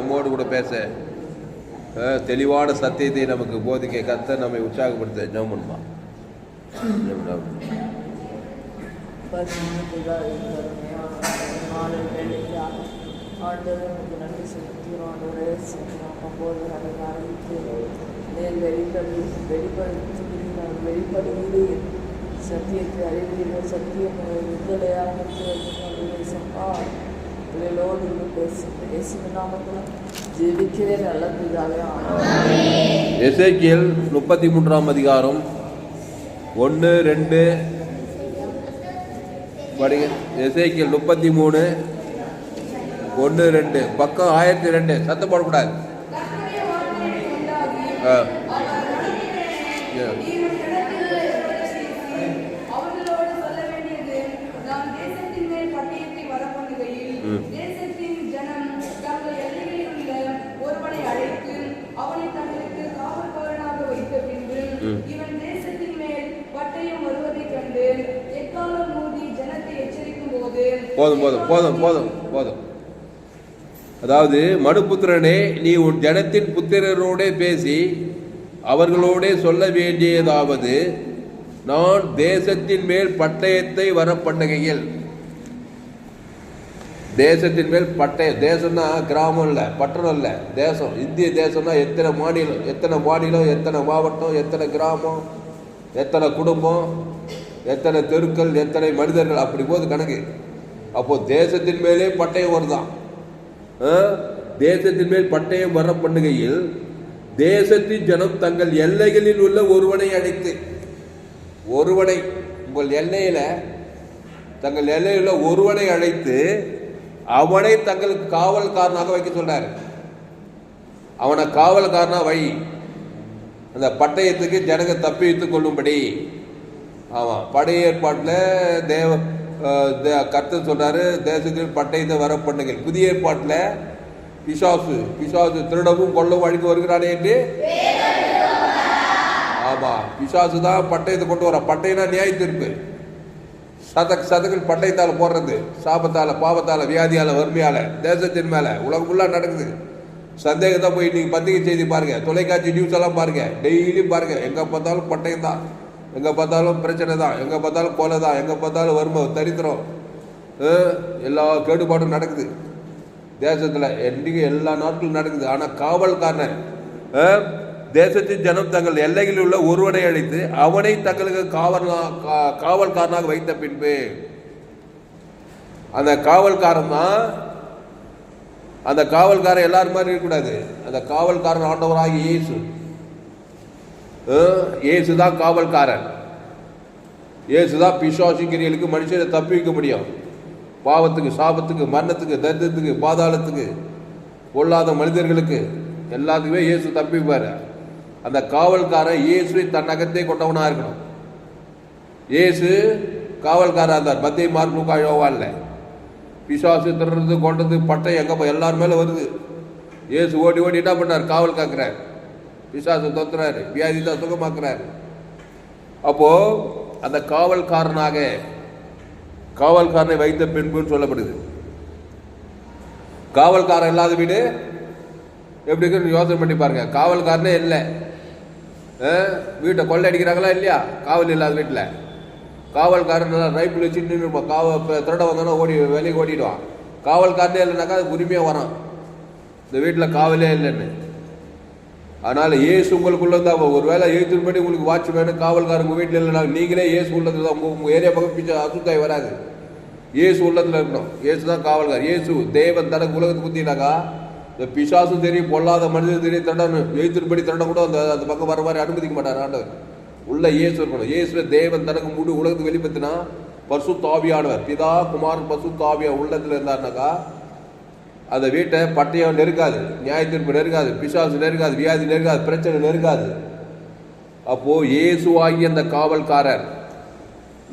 நம்மோடு கூட பேச தெளிவான சத்தியத்தை நமக்கு போதிக்க கத்த நம்மை உற்சாகப்படுத்த ஜெபம் பண்ணுமா பரிசுத்ததாக நன்றி செலுத்துகிறோம் ஆண்டவரே அப்போது அதை ஆரம்பித்து நேர் வெளிப்படு வெளிப்படுத்துகிறீர்கள் வெளிப்படுகிறீர் சத்தியத்தை அறிவீர்கள் சத்தியம் விடுதலையாக சப்பா பிள்ளைகளோடு இருந்து பேசு பேசுகிற நாமத்தில் ஜெபிக்கிறேன் நல்ல பிதாவே ஆமாம் எசேக்கியல் முப்பத்தி மூன்றாம் அதிகாரம் ஒன்று ரெண்டு படிங்க எசேக்கியல் முப்பத்தி மூணு ஒன்று ரெண்டு பக்கம் ஆயிரத்தி ரெண்டு சத்தம் போடக்கூடாது ஆ. அவர்களோடு சொல்ல வேண்டியது நாம் தேசத்தின் மேல் பட்டயத்தை வரப்பண்ணுகையில் ம். தேசத்தின் ஜனம் தங்கள் எல்லைகளில் உள்ள ஒருவனை அழைத்து அவனை தங்களுக்கு காவல்காரனாக வைத்த பின்பு ம். இவன் தேசத்தின் மேல் பட்டயம் வருவதைக் கண்டு எக்காலம் மூடி ஜனத்தை எச்சரிக்கும் போது போதும் போதும் போதும் போதும் போதும். அதாவது மனுபுத்திரனே நீ உன் ஜனத்தின் புத்திரரோடே பேசி அவர்களோடே சொல்ல வேண்டியதாவது நான் தேசத்தின் மேல் பட்டயத்தை வர பண்ணுகையில் தேசத்தின் மேல் பட்டய தேசம்னா கிராமம் இல்லை பட்டணம் இல்லை தேசம். இந்திய தேசம்னா எத்தனை மாநிலம் எத்தனை மாநிலம் எத்தனை மாவட்டம் எத்தனை கிராமம் எத்தனை குடும்பம் எத்தனை தெருக்கள் எத்தனை மனிதர்கள் அப்படி போது கணக்கு. அப்போ தேசத்தின் மேலே பட்டயம் வருதான். தேசத்தின் மேல் பட்டயம் வர பண்ணுகையில் தேசத்தின் ஜனம் தங்கள் எல்லைகளில் உள்ள ஒருவனை அழைத்து ஒருவனை உங்கள் எல்லையில தங்கள் எல்லையில் உள்ள ஒருவனை அழைத்து அவனை தங்களுக்கு காவல்காரனாக வைக்க சொல்றாரு. அவனை காவல்காரனா வை. அந்த பட்டயத்துக்கு ஜனங்க தப்பி வைத்துக் கொள்ளும்படி. ஆமாம் படை ஏற்பாட்டில் தேவ கர்த்தர் சொல்றாரு தேசத்தில் பட்டயத்தை வர பண்ணுங்கள். புதிய ஏற்பாட்டில் பிசாசு பிசாசு திருடவும் கொல்லவும் அழிக்க வருகிறானே என்று? ஆமா பிசாசு தான் பட்டயத்தை கொண்டு வர பட்டயம்னா நியாய தீர்ப்பு. சதக் சதக்கில் பட்டயத்தால் போடுறது சாபத்தால பாவத்தால வியாதியால வறுமையால தேசத்தின் மேல. உலகம் ஃபுல்லாக நடக்குது. சந்தேகத்தை போய் இன்னைக்கு பத்திரிகை செய்தி பாருங்க தொலைக்காட்சி நியூஸ் எல்லாம் பாருங்க டெய்லியும் பாருங்க. எங்க பார்த்தாலும் பட்டயம் தான். எங்கே பார்த்தாலும் பிரச்சனை தான். எங்கே பார்த்தாலும் கொலை தான். எங்கே பார்த்தாலும் வறுமை தரித்திரம். எல்லா கேடுபாடும் நடக்குது. தேசத்தில் என்றைக்கு எல்லா நாட்களும் நடக்குது. ஆனால் காவல்காரன் தேசத்தின் ஜனம் தங்கள் எல்லைகளில் உள்ள ஒருவனை அழைத்து அவனை தங்களுக்கு காவலா கா- காவல்காரனாக வைத்த பின்பு அந்த காவல்காரன் தான் அந்த காவல்காரன் எல்லாரும் மாதிரி இருக்கக்கூடாது. அந்த காவல்காரன் ஆண்டவராகி இயேசு. அஹ், இயேசு தான் காவல்காரன். இயேசு தான் பிசாசிக்கிரியலுக்கு மனுஷனை தப்பி வைக்க முடியும். பாவத்துக்கு சாபத்துக்கு மரணத்துக்கு தரித்திரத்துக்கு பாதாளத்துக்கு பொல்லாத மனிதர்களுக்கு எல்லாத்துக்குமே இயேசு தப்பிப்பார். அந்த காவல்காரன் இயேசுவை தன் கொண்டவனாக இருக்கணும். இயேசு காவல்காரர் இருந்தார். மத்திய மார்க் இல்லை. யோவான்ல பிசாசு திருடுறது கொண்டது பட்டை எங்கே போய் எல்லார் மேலே வருது. இயேசு ஓடி ஓடி என்ன பண்ணார்? காவல் காக்குறார். பிசாசு தொத்துறாரு. வியாதி தான் சுகமாக்குறாரு. அப்போ அந்த காவல்காரனாக காவல்காரனை வைத்த பின்புன்னு சொல்லப்படுது. காவல்காரன் இல்லாத வீடு எப்படி இருக்குன்னு யோசனை பண்ணி பாருங்க. காவல்காரனே இல்லை. வீட்டை கொள்ளை அடிக்கிறாங்களா இல்லையா? காவல் இல்லாத வீட்டில். காவல்காரன் நல்லா ரைப்பிள் வச்சு நின்று காவல் இப்ப திருட வந்தோன்னா ஓடி வெளியே ஓடிடுவான். காவல்காரனே இல்லைனாக்கா அது உரிமையாக வரான் இந்த வீட்டில் காவலே இல்லைன்னு. அதனால இயேசு உங்களுக்குள்ள தான் ஒரு வேளை எழுத்துப்படி உங்களுக்கு வாட்ச் வேணும் காவல்காரன் உங்க வீட்டில் இல்லைனா நீங்களே இயேசு உள்ளத்தில் தான் உங்க- உங்கள் ஏரியா பக்கம் பிச்சை அசுத்தாய் வராது. இயேசு உள்ளத்தில் இருக்கணும். இயேசு தான் காவல்கார் இயேசு தேவன் தனக்கு உலகத்தை குத்தினாக்கா இந்த பிசாசு தெரியும் பொல்லாத மனிதன் தெரியும் திருடணும் எழுத்துப்படி தண்டனை கூட அந்த அந்த பக்கம் வர மாதிரி அனுமதிக்க மாட்டார் ஆண்டவர். உள்ள இயேசு இருக்கணும். இயேசுவை தேவன் தனக்கு முழு உலகத்துக்கு வெளிப்படுத்தினா பசு தாவியானவர் பிதா குமார் பசு தாவியா உள்ளத்தில் இருந்தாருனாக்கா அந்த வீட்டை பட்டயம் நெருக்காது நியாய தீர்ப்பு நெருக்காது பிசாசு நெருக்காது வியாதி நெருக்காது பிரச்சனை நெருக்காது அப்போது இயேசுவாகி அந்த காவல்காரர்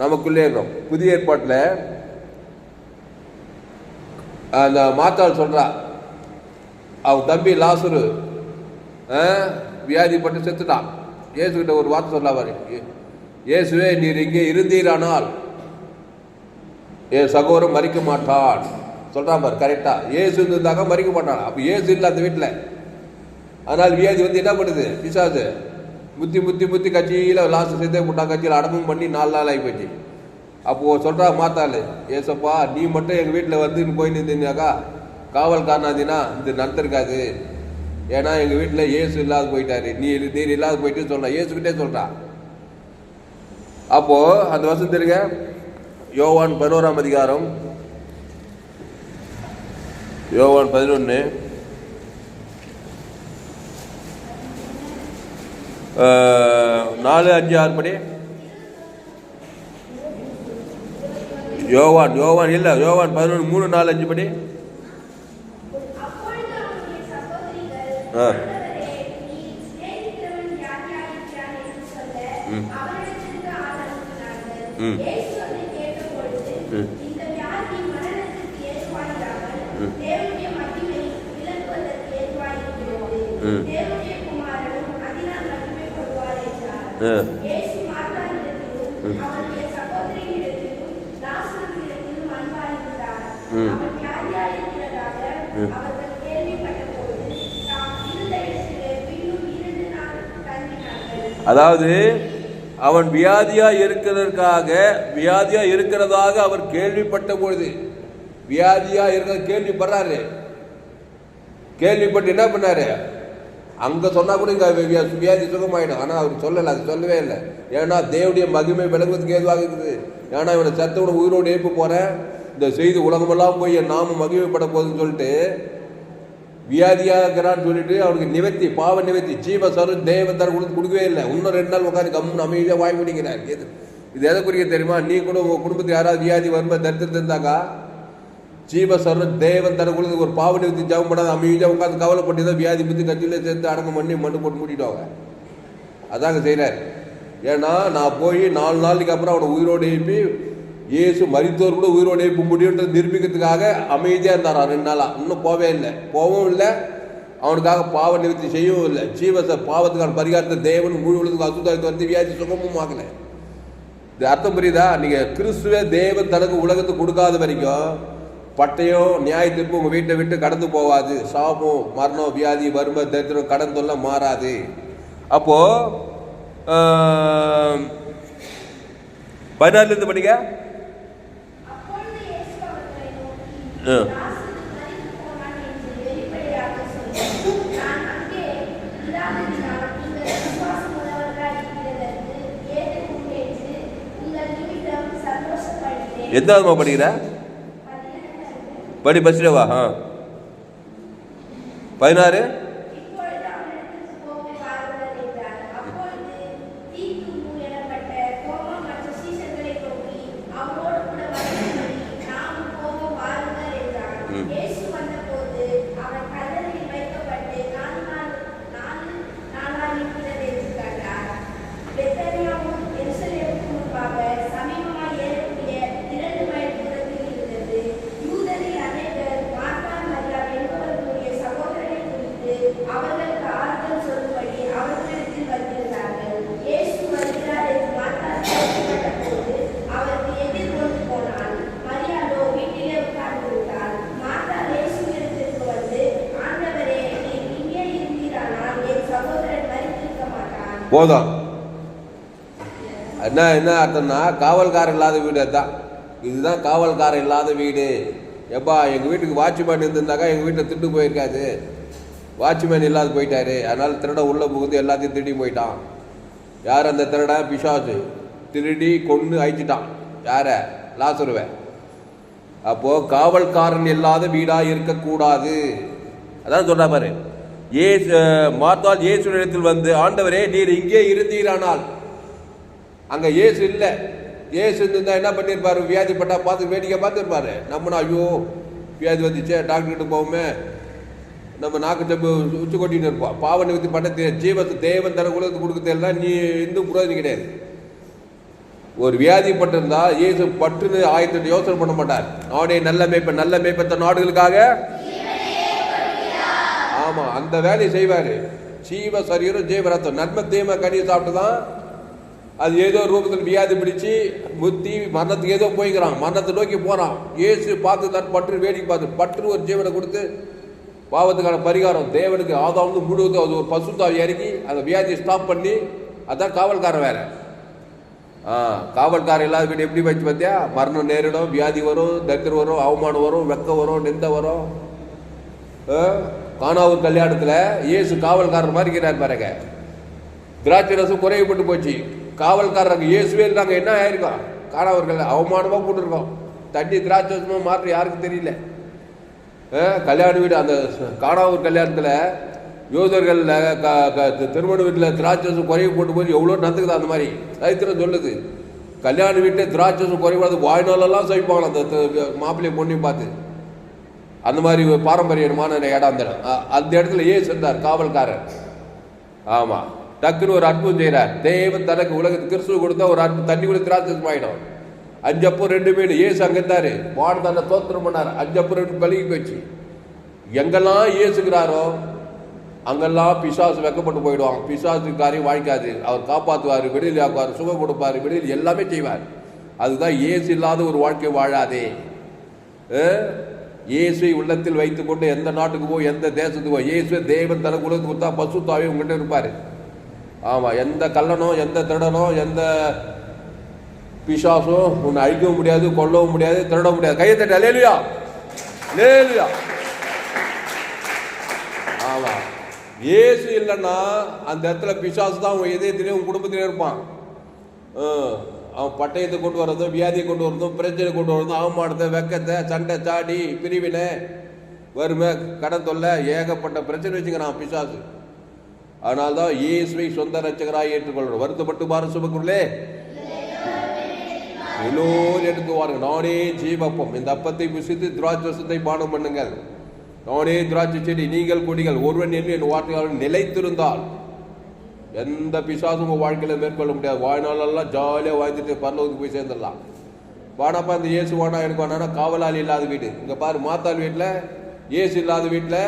நமக்குள்ளே இருக்கணும் புதிய ஏற்பாட்டில் அந்த மாத்தாள் சொல்கிறா அவன் தம்பி லாசுரு வியாதிப்பட்டு செத்துட்டான். இயேசுகிட்ட ஒரு வார்த்தை சொல்லாவாரு இயேசுவே நீர் இங்கே இருந்தீரானால் என் சகோதரம் மறிக்க மாட்டான். சொல்கிறான் பாரு கரெக்டாக ஏசு இருந்தாக்கா மறிக்க மாட்டான். அப்போ ஏசு இல்லை அந்த வீட்டில் அதனால் வியாதி வந்து என்ன பண்ணுது? பிசாசு. முத்தி முத்தி முத்தி கட்சியில் லாஸ்ட் சேர்த்தே முட்டா கட்சியில் அடம்பும் பண்ணி நாலு நாள் ஆகி போச்சு. அப்போது சொல்கிறா மாத்தாள் ஏசப்பா நீ மட்டும் எங்கள் வீட்டில் வந்து போய் நின்றுனாக்கா காவல்காரனாதினா இது நடந்திருக்காது. ஏன்னா எங்கள் வீட்டில் ஏசு இல்லாத போயிட்டாரு. நீ நீர் இல்லாத போயிட்டு சொல்கிறா ஏசுக்கிட்டே சொல்கிறா அப்போது அந்த வருஷம் தெரியுங்க? யோவான் பதினோராம் அதிகாரம் யோவான் பதினொன்று நாலு அஞ்சு ஆறு படி. யோவான் யோவான் இல்லை யோவான் பதினொன்று மூணு நாலு அஞ்சு படி. ஆ. ம் ம். ம். அதாவது அவன் வியாதியா இருக்கிறதற்காக வியாதியா இருக்கிறதாக அவர் கேள்விப்பட்ட பொழுது வியாதியா இருக்க கேள்விப்படுறாரு. கேள்விப்பட்டு என்ன பண்ணாரு? அங்க சொன்னா கூட இங்க வியா- வியாதி சுகமாயிடும். ஆனா அவர் சொல்லல அது சொல்லவே இல்லை. ஏன்னா தேவடைய மகிமை விளங்குவதுக்கு ஏதுவாக இருக்குது. ஏன்னா இவனை சத்தோட உயிரோடு எழுப்ப போறேன். இந்த செய்தி உலகமெல்லாம் போய் என் நாம மகிமைப்பட போகுதுன்னு சொல்லிட்டு வியாதியாக இருக்கிறான்னு சொல்லிட்டு அவனுக்கு நிவர்த்தி பாவ நிவர்த்தி ஜீவ சரு தேவத்தர் கொடுத்து கொடுக்கவே இல்லை. இன்னும் ரெண்டு நாள் உட்காந்து கம்முன்னு அமைதியாக வாய் பிடிக்கிறார் எது? இது எதை குறிக்க தெரியுமா? நீ கூட உங்கள் குடும்பத்துக்கு யாராவது வியாதி வரும்போது தரித்திருந்தாக்கா இருந்தாக்கா ஜீவ தேவன் தர ஒரு பாவனை நிவர்த்தி ஜபம் பண்ணாத அமைதியாக உட்காந்து கவலைப்பட்டு தான் வியாதி பற்றி கட்சியில் சேர்த்து அடக்கம் பண்ணி மண்ணு போட்டு மூடிடுவாங்க அதாங்க செய்கிறார் ஏன்னா நான் போய் நாலு நாளைக்கு அப்புறம் அவனை உயிரோடு எழுப்பி இயேசு மறித்தோர் கூட உயிரோடு எழுப்ப முடியுன்றது நிரூபிக்கிறதுக்காக அமைதியாக இருந்தாராம் ரெண்டு நாளாக இன்னும் போவே இல்லை. போகவும் இல்லை. அவனுக்காக பாவ நிவர்த்தி செய்யவும் இல்லை. ஜீவச பாவத்துக்கான பரிகாரத்தை தேவன் முழு உலகத்துக்கு அசுத்தாயத்தை வந்து வியாதி சுகமும் ஆகலை இது அர்த்தம் புரியுதா? நீங்கள் கிறிஸ்துவே தேவன் தனக்கு உலகத்துக்கு கொடுக்காத வரைக்கும் பட்டயம் நியாய தீர்ப்பு உங்கள் வீட்டை விட்டு கடந்து போகாது. சாபம் மரணம் வியாதி வறுமை தரித்திரம் கடன் தொல்லை மாறாது. அப்போது பதினாறுலேருந்து படிக்க சந்தோஷப்படுகிறேன். எந்தாவதுமா படிக்கிற? படி பஸ்லேவா ஆ பதினாறு போதும். என்ன என்ன அர்த்தம்னா காவல்காரன் இல்லாத வீடு அதுதான். இதுதான் காவல்காரன் இல்லாத வீடு. எப்பா எங்கள் வீட்டுக்கு வாட்ச்மேன் இருந்திருந்தாக்கா எங்கள் வீட்டில் திட்டு போயிருக்காது. வாட்ச்மேன் இல்லாத போயிட்டாரு. அதனால் திருட உள்ளே புகுந்து எல்லாத்தையும் திருடி போயிட்டான். யார் அந்த திருடன் பிசாசு. திருடி கொன்று அழிச்சிட்டான். யார? லாசுருவை. அப்போது காவல்காரன் இல்லாத வீடாக இருக்கக்கூடாது. அதான் சொல்கிறா பாரு. ஏசு மார்த்தால் இயேசு இடத்தில் வந்து ஆண்டவரே நீர் இங்கே இருந்தீரானால். அங்கே இயேசு இல்லை. இயேசு இருந்தா என்ன பண்ணியிருப்பாரு வியாதிப்பட்டா பார்த்து வேடிக்கை பார்த்துருப்பாரு நம்மனா ஐயோ வியாதி வந்துச்சே டாக்டர் கிட்ட போவோமே. நம்ம நாக்கு தம்பி உச்சி கொட்டின்னு இருப்போம். பாவ நிவர்த்தி பண்ண தெரியாது ஜீவத்தை தேவன் தர உலகத்துக்கு கொடுக்க தெரியல நீ இந்து புரோதி கிடையாது. ஒரு வியாதி பட்டிருந்தா இயேசு பட்டுன்னு ஆயிரத்தி யோசனை பண்ண மாட்டார். அவனே நல்ல மேய்ப்பன் நல்ல மேய்ப்பத்த நாடுகளுக்காக ஆமாம் அந்த வேலையை செய்வார். ஜீவ சரீரம் ஜீவ ரத்தம். நன்மை தீமை கனி சாப்பிட்டு தான் அது ஏதோ ரூபத்தில் வியாதி பிடிச்சி முத்தி மரணத்துக்கு ஏதோ போய்க்கிறான். மரணத்தை நோக்கி போகிறான் ஏசு பார்த்து தான் பற்று வேடிக்கை பார்த்து பற்று ஒரு ஜீவனை கொடுத்து பாவத்துக்கான பரிகாரம். தேவனுக்கு ஆதாவது முழுவதும் அது ஒரு பசுத்தாவி இறங்கி அந்த வியாதியை ஸ்டாப் பண்ணி அதான் காவல்காரன் வேற. ஆ காவல்காரன் இல்லாத வீடு எப்படி வச்சு பார்த்தியா? மரணம் நேரிடும் வியாதி வரும் தரித்திரம் வரும் அவமானம் வரும் வெக்கம் வரும் நிந்த வரும். ஆ, காணாவூர் கல்யாணத்தில் இயேசு காவல்காரர் மாதிரி இருக்கிறார் பாருங்க. திராட்சை ரசம் குறைவுபட்டு போச்சு. காவல்காரருக்கு இயேசுவே இருந்தாங்க. என்ன ஆயிருக்கோம்? காணாவர்கள் அவமானமாக போட்டுருக்கோம் தண்ணி திராட்சை ரசமாக மாற்ற யாருக்கும் தெரியல. ஆ, கல்யாண வீடு அந்த காணாவூர் கல்யாணத்தில் யோதர்கள் திருமண வீட்டில் திராட்சசம் குறைவு போட்டு போய் எவ்வளோ நடந்துக்குது அந்த மாதிரி? சரித்திரம் சொல்லுது. கல்யாண வீட்டில் திராட்சசம் குறைவாது வாய்நாளெல்லாம் சவிப்பாங்க அந்த த- மாப்பிள்ளை பொண்ணையும் பார்த்து. அந்த மாதிரி ஒரு பாரம்பரியமான இடம் அந்த இடம். அந்த இடத்துல ஏசு இருந்தார் காவல்காரர். ஆமாம் டக்குன்னு ஒரு அற்புதம் செய்கிறார் தேவன் தனக்கு உலகத்துக்கு கிறிஸ்துவ கொடுத்தா ஒரு அற்புதம் தண்ணி கூட திராட்சசம் ஆகிடும் அஞ்சப்போ ரெண்டு மீன் ஏசு அங்கே இருந்தார். வாடு தன்னை தோத்திரம் பண்ணார். அஞ்சப்போ ரெண்டு பழகி போச்சு எங்கெல்லாம் இயேசுகிறாரோ அங்கெல்லாம் பிசாசு வெக்கப்பட்டு போயிடுவாங்க பிசாசு காரியம் வாழ்க்காது அவர் காப்பாற்றுவார் வெளியில் ஆக்குவார் சுகம் கொடுப்பார் வெளியில் எல்லாமே செய்வார். அதுதான் ஏசு இல்லாத ஒரு வாழ்க்கை வாழாதே. இயேசுவை உள்ளத்தில் வைத்துக்கொண்டு எந்த நாட்டுக்கு போ எந்த தேசத்துக்கு போய் இயேசுவை தேவன் தன உலகத்துக்கு கொடுத்தா பசு தாவே உங்கள்கிட்ட இருப்பார். ஆமாம் எந்த கல்லனோ எந்த திருடனோ எந்த பிசாசும் உன்னை அழிக்கவும் முடியாது கொல்லவும் முடியாது திருடவும் முடியாது. கையை தட்ட லேலியா லேலியா ஆமாம் இயேசு இல்லைன்னா அந்த இடத்துல பிசாசு தான் உன் இதயத்திலே உன் குடும்பத்திலே இருப்பான். அவன் பட்டயத்தை கொண்டு வரதும் வியாதியை கொண்டு வரதும் பிரச்சனை கொண்டு வரதும் அவமானத்தை வெக்கத்தை சண்டை சாடி பிரிவினை வறுமை கடன் தொல்லை ஏகப்பட்ட பிரச்சனை வச்சுக்கிறான் பிசாசு. அதனால தான் இயேசுவை சொந்த ரச்சகராக ஏற்றுக்கொள்ளணும். வருத்தப்பட்டு பாரு சுபக்குள்ளே எல்லோரும் எடுத்து வாருங்க. நானே ஜீவப்பம். இந்த அப்பத்தை புசித்து திராட்சத்தை பானம் பண்ணுங்கள். நானே திராட்சை செடி நீங்கள் கொடிகள். ஒருவன் என்று என் வார்த்தையாளர் நிலைத்திருந்தால் எந்த பிசாசும் உங்கள் வாழ்க்கையில் மேற்கொள்ள முடியாது. வாழ்நாளெல்லாம் ஜாலியாக வாழ்ந்துட்டு பரலோகத்துக்கு போய் சேர்ந்துடலாம். வாடாப்பா இந்த இயேசு வாடா எனக்கு வாடானா காவலாளி இல்லாத வீடு. இங்கே பாரு மாத்தாள் வீட்டில் ஏசு இல்லாத வீட்டில்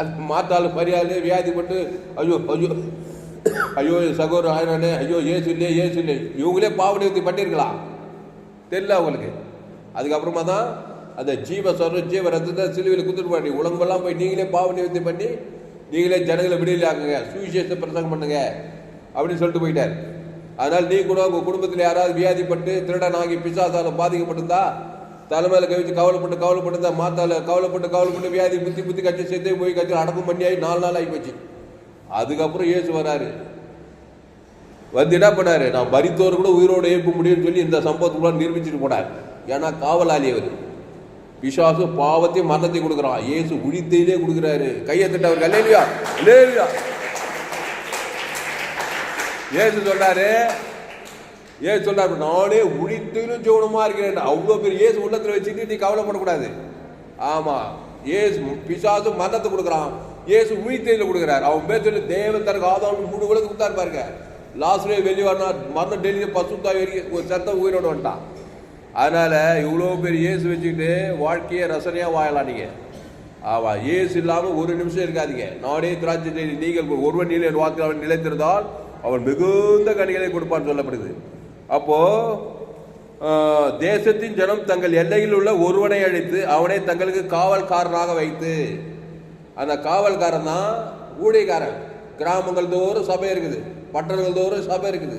அது மாத்தாள் மரியாதை வியாதிப்பட்டு ஐயோ ஐயோ ஐயோ சகோதர ஆயிரானே ஐயோ ஏசு இல்லையே ஏசு இல்லை இவங்களே பாவனை பண்ணியிருக்கலாம். தெரியல அவங்களுக்கு. அதுக்கப்புறமா தான் அந்த ஜீவ சொர ஜீவ ரத்தத்தை சிலுவையில் குத்துட்டு பண்ணி உலகமெல்லாம் போய் நீங்களே பாவ நிவர்த்தி பண்ணி நீங்களே ஜனங்களை விடுதலை ஆக்குங்க சுவிசேஷ பிரசங்கம் பண்ணுங்க அப்படின்னு சொல்லிட்டு போயிட்டார். அதனால் நீ கூட உங்கள் குடும்பத்தில் யாராவது வியாதிப்பட்டு திருடனாகி பிசாசால பாதிக்கப்பட்டிருந்தா தலைமையில் கவிச்சு கவலைப்பட்டு கவலைப்பட்டு மாத்தால கவலைப்பட்டு கவலைப்பட்டு வியாதி புத்தி புத்தி கட்சி சேர்த்து போய் கட்சி அடக்கம் பண்ணியாகி நாலு நாள் ஆகி போச்சு. அதுக்கப்புறம் இயேசு வராரு. வந்து என்ன பண்ணாரு? நான் மறித்தோர் கூட உயிரோடு எழுப்ப முடியும்னு சொல்லி இந்த சம்பவத்துக்குள்ள நிரூபிச்சுட்டு போனார். ஏன்னா காவலாளி அவர். பிசாசு பாவத்தையும் மரணத்தையும் கொடுக்குறான். ஏசு உழித்தையிலே கொடுக்குறாரு. கையை திட்டவர் அவர் கல்லையா இல்லையா ஏசு சொல்றாரு ஏசு சொல்றாரு நானே உழித்திலும் ஜோனமா இருக்கிறேன். அவ்வளோ பெரிய ஏசு உள்ளத்தில் வச்சுட்டு நீ கவலைப்படக்கூடாது. ஆமா ஏசு பிசாசு மரணத்தை கொடுக்குறான். ஏசு உழித்தையில கொடுக்குறாரு. அவன் பேர் சொல்லி தேவன் தனக்கு ஆதாரம் மூணு உலகத்துக்கு கொடுத்தாரு பாருங்க. லாஸ்ட்லேயே வெளியே வரணும் மரணம் டெல்லி பசுத்தாய் வரைக்கும் ஒரு சத்தம் உயிரோட வந்துட்டான். அதனால் இவ்வளோ பெரிய ஏசு வச்சுக்கிட்டு வாழ்க்கையை ரசனையாக வாழலாம் நீங்க. ஆமாம் ஏசு இல்லாமல் ஒரு நிமிஷம் இருக்காதீங்க. நானே திராட்சை செடி நீங்கள் ஒருவன் நிலை வாக்கு அவன் நிலைத்திருந்தால் அவன் மிகுந்த கனிகளை கொடுப்பான்னு சொல்லப்படுது. அப்போ தேசத்தின் ஜனம் தங்கள் எல்லையில் உள்ள ஒருவனை அழைத்து அவனை தங்களுக்கு காவல்காரனாக வைத்து அந்த காவல்காரன் தான் ஊழியக்காரன். கிராமங்கள் தோறும் சபை இருக்குது. பட்டணங்கள் தோறும் சபை இருக்குது.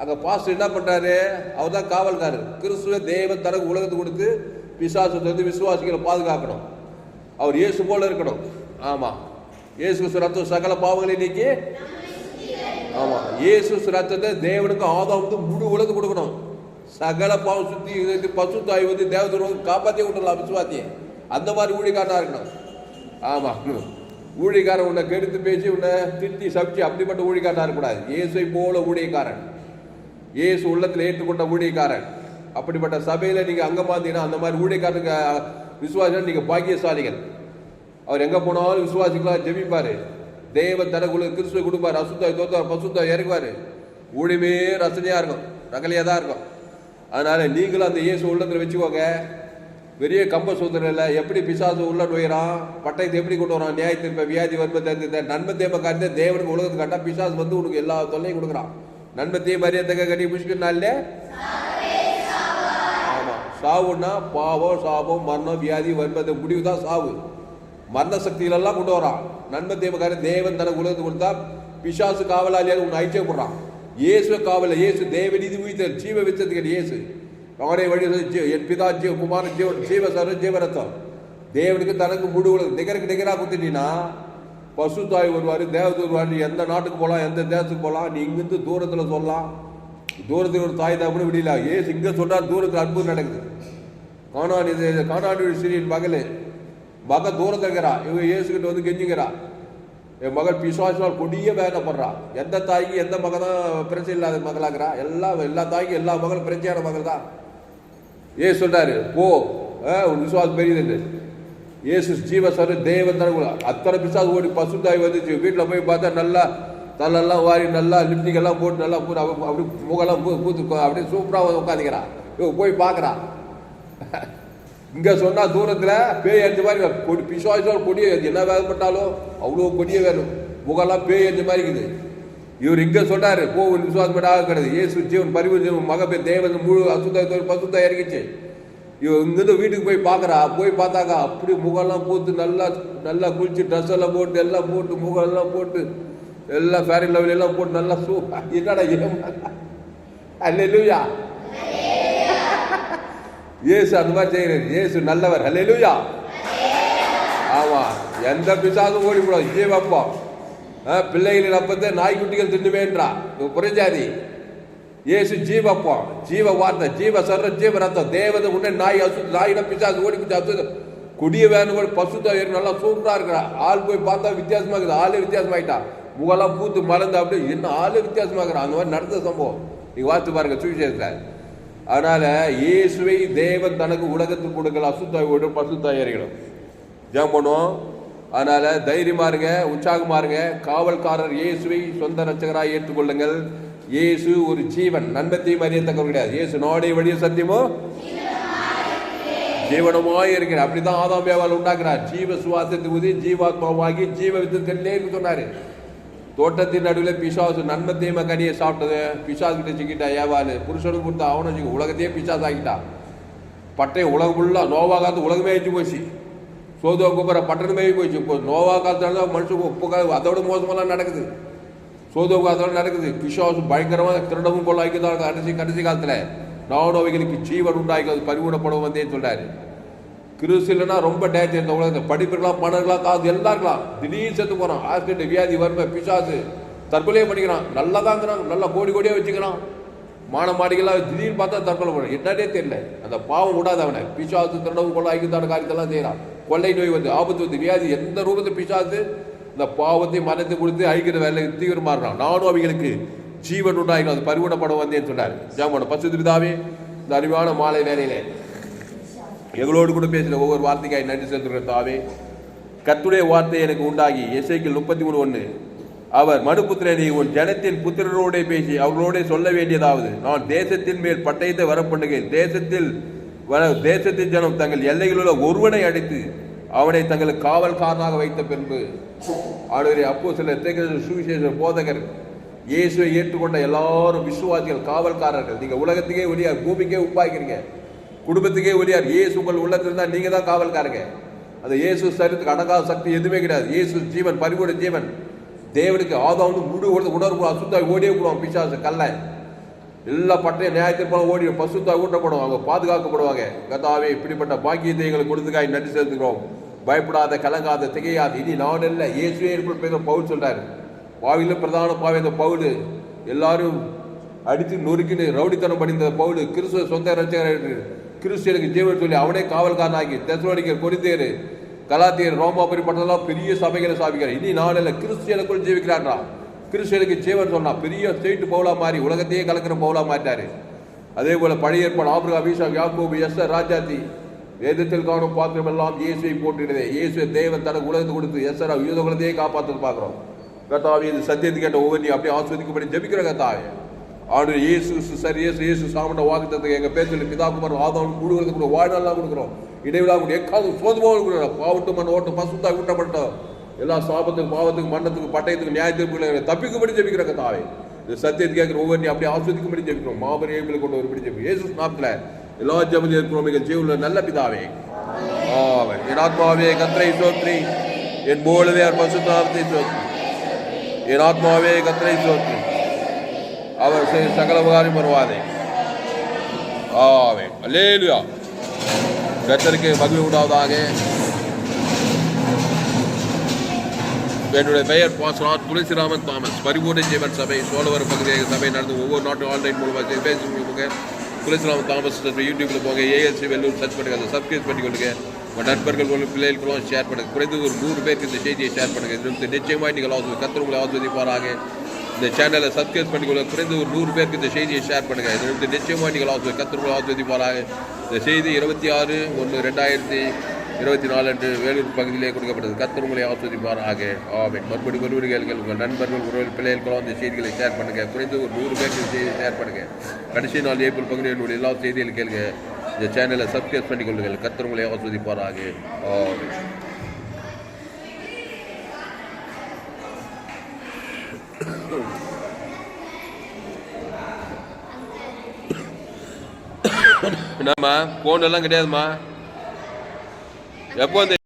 அங்கே பாஸ்டர் என்ன பண்ணுறாரு அவர் தான் காவல்காரர். கிறிஸ்துவ தேவன் தனக்கு உலகத்துக்கு கொடுத்து விசுவாசத்தை வந்து விசுவாசிகளை பாதுகாக்கணும். அவர் இயேசு போல இருக்கணும். ஆமாம் இயேசு ரத்தம் சகல பாவங்களை நீக்கி ஆமாம் இயேசு ரத்தத்தை தேவனுக்கு ஆதம் வந்து முழு உலகத்து கொடுக்கணும். சகல பாவம் சுத்தி பசு தாய் வந்து தேவதூரம் காப்பாற்றி விட்டுடலாம் விசுவாத்திய அந்த மாதிரி ஊழியக்காரனா இருக்கணும். ஆமாம் ஊழிக்காரன் உன்னை கெடுத்து பேசி உன்னை திட்டி சப்தி அப்படிப்பட்ட ஊழியக்காரனா இருக்கக்கூடாது. இயேசை போல ஊழியக்காரன். இயேசு உள்ளத்தில் ஏற்றுக்கொண்ட ஊழியக்காரன். அப்படிப்பட்ட சபையில் நீங்கள் அங்கே பார்த்தீங்கன்னா அந்த மாதிரி ஊழியக்காரனுக்கு விசுவாசிகள் நீங்கள் பாக்கியசாலிகள். அவர் எங்கே போனாலும் விசுவாசிகளாக ஜெபிப்பாரு. தெய்வ தனக்குள்ள கிறிஸ்துவை கொடுப்பார். அசுத்தாய் தோத்தார் பசுத்தாய் இறக்குவார். ஊழியமே ரசனையாக இருக்கும். ரகலையாக தான் இருக்கும். அதனால் நீங்களும் அந்த இயேசு உள்ளத்தில் வச்சுக்கோங்க. பெரிய கம்ப சூத்திரம் எப்படி பிசாசு உள்ள நுழையிறான்? பட்டயத்தை எப்படி கொண்டு வரான்? நியாயத்திற்ப வியாதி வன்மை தந்து நன்மை தேம காரியத்தை தேவனுக்கு உலகத்துக்கு கட்டா பிசாசு வந்து உனக்கு எல்லா தொல்லையும் கொடுக்குறான். நன்மை தீய மரியாதை கட்டி புஷ்கினாலே ஆமாம் சாவுன்னா பாவம் சாபம் மரணம் வியாதி வன்மத்தை முடிவு தான் சாவு. மரண சக்திகளெல்லாம் கொண்டு வரான். நன்மை தேவ தேவன் தனக்கு உலகத்தை கொடுத்தா பிசாசு காவலாளியாக உன்னை போடுறான். இயேசு காவல இயேசு தேவ நீதி உயிர்த்த ஜீவ வித்தத்துக்கு இயேசு. அவனை வழி என் பிதா ஜீவ குமாரன் ஜீவன் ஜீவ சர்வ ஜீவரத்தம் தேவனுக்கு தனக்கு முழு உலகம் நிகருக்கு நிகராக கொடுத்துட்டீங்கன்னா பசு தாய் வருவார் தேவத்து வருவார் நீ எந்த நாட்டுக்கு போகலாம் எந்த தேசத்துக்கு போகலாம் நீ இங்கேருந்து தூரத்தில் சொல்லலாம். தூரத்தில் ஒரு தாய் தான் கூட விடல. ஏசு இங்கே சொன்னால் தூரத்தில் அற்புதம் நடக்குது. காணான் இது காணாடி சிறியின் மகளே மகன் தூரத்தில் இருக்கிறா. இவங்க இயேசுகிட்ட வந்து கெஞ்சுக்கிறா என் மகள் பிசுவாசினால் கொடிய வேதனைப்படுறா எந்த தாய்க்கு எந்த மக தான் பிரச்சனை இல்லாத மகளாகிறா எல்லா எல்லா தாய்க்கும் எல்லா மகளும் பிரச்சனையான மகள் தான் ஏ சொல்கிறாரு போ. ஆ, உன் விசுவாசம் பெரியது இயேசு ஜீவ சரு தேவன் தனக்குள்ள அத்தனை பிசாசு ஓடி பசுந்தாய் வந்துச்சு. வீட்டில் போய் பார்த்தா நல்லா தலையெல்லாம் வாரி நல்லா லிப்டிக் எல்லாம் போட்டு நல்லா பூ அப்படி முகெல்லாம் பூ பூத்து அப்படியே சூப்பராக உட்காந்துக்கிறான் இவ போய் பார்க்குறான் இங்கே சொன்னால் தூரத்தில் பேய் எரிஞ்ச மாதிரி கொடி பிசுவாசோட கொடிய என்ன வேதப்பட்டாலும் அவ்வளோ கொடியே வேணும். முகெல்லாம் பேய் எரிஞ்ச மாதிரி இருக்குது. இவர் இங்கே சொன்னார் போ உன் கிடையாது ஏசு ஜீவன் பரிவு ஜீவன் மக தேவன் முழு அசுத்த பசுத்த இறங்கிச்சு. இவன் இங்கேருந்து வீட்டுக்கு போய் பார்க்குறா. போய் பார்த்தாக்கா அப்படி முகம்லாம் பூத்து நல்லா நல்லா குளிச்சு ட்ரெஸ் எல்லாம் போட்டு எல்லாம் போட்டு முகம் எல்லாம் போட்டு எல்லாம் ஃபேரி லெவல் எல்லாம் போட்டு நல்லா சூ என்னடா ஏன் அல்லேலூயா ஏசு அந்த மாதிரி செய்கிறேன் ஏசு நல்லவர். அல்லேலூயா ஆமாம் எந்த பிசாசும் ஓடி போடும் வைப்போம் பிள்ளைகளின் அப்பத்தை நாய்க்குட்டிகள் தின்னுவேன்றா. இவன் புரிஞ்சாதி இயேசு ஜீவப்பா ஜீவ வார்த்தை ஜீவ சர்ற ஜீவ ரத்தம். தேவதை உடனே நாய் அசு நாயிட பிசாசு ஓடி பிடிச்சி அசு குடிய வேணும் கூட பசுத்தா ஏறி நல்லா சூப்பராக இருக்கிறா. ஆள் போய் பார்த்தா வித்தியாசமாக இருக்குது. ஆளே வித்தியாசமாயிட்டா. முகெல்லாம் பூத்து மலர்ந்து அப்படி என்ன ஆளே வித்தியாசமாக இருக்கிறான் அந்த மாதிரி நடந்த சம்பவம். நீங்கள் வாத்து பாருங்க சுவிசேஷத்தில் அதனால இயேசுவை தேவன் தனக்கு உலகத்துக்கு கொடுக்கல. அசுத்தாய் விட பசுத்தாய் இறங்கணும் ஜெபம் பண்ணுவோம். அதனால தைரியமா இருங்க உற்சாகமா இருங்க. காவல்காரர் இயேசுவை சொந்த ரட்சகராய் ஏற்றுக்கொள்ளுங்கள். இயேசு ஒரு ஜீவன். நன்மத்தையும் அறியத்தக்கவர் கிடையாது. இயேசு நாடே வழிய சத்தியமோ? ஜீவனமாய் இருக்கிற அப்படிதான் ஆதாம் ஏவாள் உண்டாக்குறார். ஜீவ சுவாசத்தை ஊதி ஜீவாத்மாவாகி ஜீவ வித்துக்கல்லேன்னு சொன்னாரு. தோட்டத்தின் நடுவில் பிசாசு நன்மத்தையும் கனியை சாப்பிட்டது? பிசாசு கிட்ட சிக்கிட்டா ஏவாள் புருஷனுக்கு கொடுத்தா அவனை சிக்க உலகத்தையே பிசாசு ஆக்கிட்டா பட்டை உலகம் ஃபுல்லாக நோவா காலத்து உலகமே அழிஞ்சு போச்சு. சோதோ குப்பர பட்டணமே போயிடுச்சு இப்போ நோவா காலத்தால தான் மனுஷன் உப்பு அதோட மோசமெல்லாம் நடக்குது. சோதோ நடக்குது. பிசாசு பயங்கரமாக திருடவும் கொள்ள ஆக்கிதான் கடைசி கடைசி காலத்தில் நானும் ஜீவன் உண்டாக்கி அது வந்தே வந்தேன்னு கிறிஸ்து இல்லைன்னா ரொம்ப டேஞ்சர் இந்த உலகத்தில். படிப்புக்கலாம் பணம் காசு எல்லாம் இருக்கலாம் திடீர்னு செத்து போகிறான் ஆக்சிடென்ட் வியாதி வறுமை பிசாசு. தற்கொலையே பண்ணிக்கிறான். நல்லா தாங்கிறான் நல்லா கோடி கோடியாக வச்சுக்கிறான். மான மாடிகளாக திடீர்னு பார்த்தா தற்கொலை பண்ண. என்னன்னே தெரியல. அந்த பாவம் விடாத அவனை. பிசாசு திருடவும் கொள்ள ஐக்கியத்தான காரியத்தெல்லாம் செய்கிறான் கொள்ளை நோய் வந்து ஆபத்து வந்து வியாதி எந்த ரூபத்தில் பிசாசு? இந்த பாவத்தை மனத்தை கொடுத்து ஐக்கிற வேலை தீவிரமாடுறான் நானும் அவைகளுக்கு ஜீவன் உண்டாகி அது பரிவுணப்படம் வந்தேன்னு சொன்னார் ஜாமோட பசு திருதாவே இந்த அறிவான மாலை வேலையிலே எங்களோடு கூட பேசின ஒவ்வொரு வார்த்தைக்காய் நன்றி செலுத்துகிற தாவே கத்துடைய வார்த்தை எனக்கு உண்டாகி. எசைக்கில் முப்பத்தி மூணு ஒன்று அவர் மனுபுத்திரனை உன் ஜனத்தின் புத்திரரோடே பேசி அவர்களோடே சொல்ல வேண்டியதாவது நான் தேசத்தின் மேல் பட்டயத்தை வரப்பண்ணுகிறேன். தேசத்தில் வர தேசத்தின் ஜனம் தங்கள் எல்லையில் உள்ள ஒருவனை அடைத்து அவனை தங்கள் காவல்காரனாக வைத்த பின்பு அவருடைய அப்போ சில சுவிசேஷ போதகர் இயேசுவை ஏற்றுக்கொண்ட எல்லாரும் விசுவாசிகள் காவல்காரர்கள். நீங்கள் உலகத்துக்கே ஒளியார் பூமிக்கே உப்பாய்க்கிறீங்க. குடும்பத்துக்கே ஒளியார் இயேசு உங்கள் உள்ளத்தில் இருந்தால் தான் காவல்காரங்க. அந்த இயேசு சரித்துக்கு அடங்காத சக்தி எதுவுமே கிடையாது. இயேசு ஜீவன் பரிபூட ஜீவன். தேவனுக்கு ஆதாவுன்னு முழு உணர்வு உணர்வு அசுத்தாய் ஓடியே போடுவான் பிசாசு கல்லை எல்லா பட்டய நியாயத்திற்பாலும் ஓடி பசுத்தாய் ஊட்டப்படுவாங்க அவங்க பாதுகாக்கப்படுவாங்க. கதாவே இப்படிப்பட்ட பாக்கியத்தை எங்களுக்கு கொடுத்துக்காய் நன்றி சேர்த்துக்கிறோம் பயப்படாத கலங்காத திகையாது இனி நான் இல்லை இயேசுவே இருக்கும் பேச பவுல் சொல்கிறார் பாவிலும் பிரதான பாவி அந்த பவுல். எல்லாரும் அடித்து நொறுக்கின்னு ரவுடித்தனம் பண்ணியிருந்த பவுல் கிறிஸ்துவ சொந்த ரசிகர் கிறிஸ்டியனுக்கு ஜீவன் சொல்லி அவனே காவல்காரனாகி தெசலோனிக்கர் கொரிந்தேர் கலாத்தியர் ரோமாபுரி பட்டதெல்லாம் பெரிய சபைகளை சாபிக்கிறார். இனி நான் இல்லை கிறிஸ்டியனுக்குள் ஜீவிக்கிறான்றா எனக்கு ஜீவன் சொன்னா பெரிய ஸ்டேட் பவுலாக மாறி உலகத்தையே கலக்கிற பவுலாக மாட்டாரு அதே போல் பழைய ஏற்பாடு ஆபிரகா அபிஷா யாக்கோபு எஸ் ராஜாத்தி வேதத்தில் காணும் பாத்திரம் எல்லாம் இயேசுவை போட்டிருந்தது இயேசு தேவன் தனக்கு உலகத்தை கொடுத்து எஸ் யூத குலத்தையே காப்பாற்று பார்க்குறோம். கர்த்தாவே இது சத்தியத்தை கேட்ட ஒவ்வொரு அப்படியே ஆஸ்வதிக்கப்படி ஜெபிக்கிற கத்தாவே ஆண்டு இயேசு சரி இயேசு இயேசு சாமண்ட வாக்குத்தத்தை எங்கள் பேச்சில் சொல்லி பிதா ஆதவன் முழுவதுக்கு கூட வாழ்நாளாக கொடுக்குறோம். இடைவிடாமல் எக்காவது சோது கொடுக்குறோம். பாவட்டு மண் ஓட்டம் பசுத்தாக விட்டப்பட்டோம் எல்லா சாபத்துக்கு பாவத்துக்கு மன்னத்துக்கு பட்டயத்துக்கு நியாயத்திற்கு தப்பிக்கும்படி ஜபிக்கிற கத்தாவே இந்த சத்தியத்தை கேட்குற ஒவ்வொரு அப்படியே ஆஸ்வதிக்கும்படி ஜபிக்கிறோம். மாபெரும் ஏபில் கொண்டு வரும்படி ஜெபிக்கிறோம். இயேசு நாமத்தில் எல்லா ஜபதி இருக்கிறோம் மிக ஜீவுள்ள நல்ல பிதாவே. ஆவே என் ஆத்மாவே கத்திரை சோத்ரி என் போலவே அவர் பசுத்தாரத்தை சோத்ரி என் ஆத்மாவே கத்திரை சோத்ரி அவர் சகல உபகாரம் வருவாதே ஆவே அல்லேலுயா. கத்தருக்கு மகிழ்வு உண்டாவதாக. என்னுடைய பெயர் பாஸ்ரான் துளசிராமன் தாமஸ். பரிபூர்ண ஜீவன் சபை சோழவர் பகுதியை சபை நடந்து ஒவ்வொரு நாட்டும் ஆன்லைன் மூலமாக பேசி போங்க துளசிராமன் தாமஸ் யூடியூப்ல போங்க ஏஎல்சி வெள்ளூர் சர்ச் பண்ணுங்க அதை சப்ஸ்கிரைப் பண்ணிக்கொள்ளுங்க. உங்கள் நண்பர்கள் உங்கள் பிள்ளைகளுக்கெல்லாம் ஷேர் பண்ணுங்க. குறைந்தது ஒரு நூறு பேருக்கு இந்த செய்தியை ஷேர் பண்ணுங்க. இது நிச்சயமாக நீங்கள் ஆசிரியர் கத்தர் உங்களை இந்த சேனலை சப்ஸ்கிரைப் பண்ணிக்கொள்ள குறைந்து ஒரு நூறு பேருக்கு இந்த செய்தியை ஷேர் பண்ணுங்க. இது நிச்சயமாக நீங்கள் ஆசிரியர் கத்தர் உங்களை இந்த செய்தி இருபத்தி ஆறு ஒன்று ரெண்டாயிரத்தி இருபத்தி நாலு அன்று வேலூர் பகுதியிலே கொடுக்கப்பட்டது. கத்தர் உங்களை ஆஸ்வதிப்பாராக ஆமென். மறுபடி மறுபடி கேளுங்கள். உங்கள் நண்பர்கள் உறவில் பிள்ளைகளுக்கெல்லாம் இந்த செய்திகளை ஷேர் பண்ணுங்க. குறைந்து ஒரு நூறு பேருக்கு செய்தி செய்தியை ஷேர் பண்ணுங்க. கடைசி நாள் ஏப்ரல் பகுதியில் என்னுடைய எல்லா செய்திகளும் கேளுங்க. இந்த சேனலை சப்ஸ்கிரைப் பண்ணிக் கொள்ளுங்கள் கத்தர் உங்களை ஆஸ்வதிப்பாராக ஆமென். என்னம்மா? ஃபோன் எல்லாம் கிடையாதும்மா? எப்போ வந்து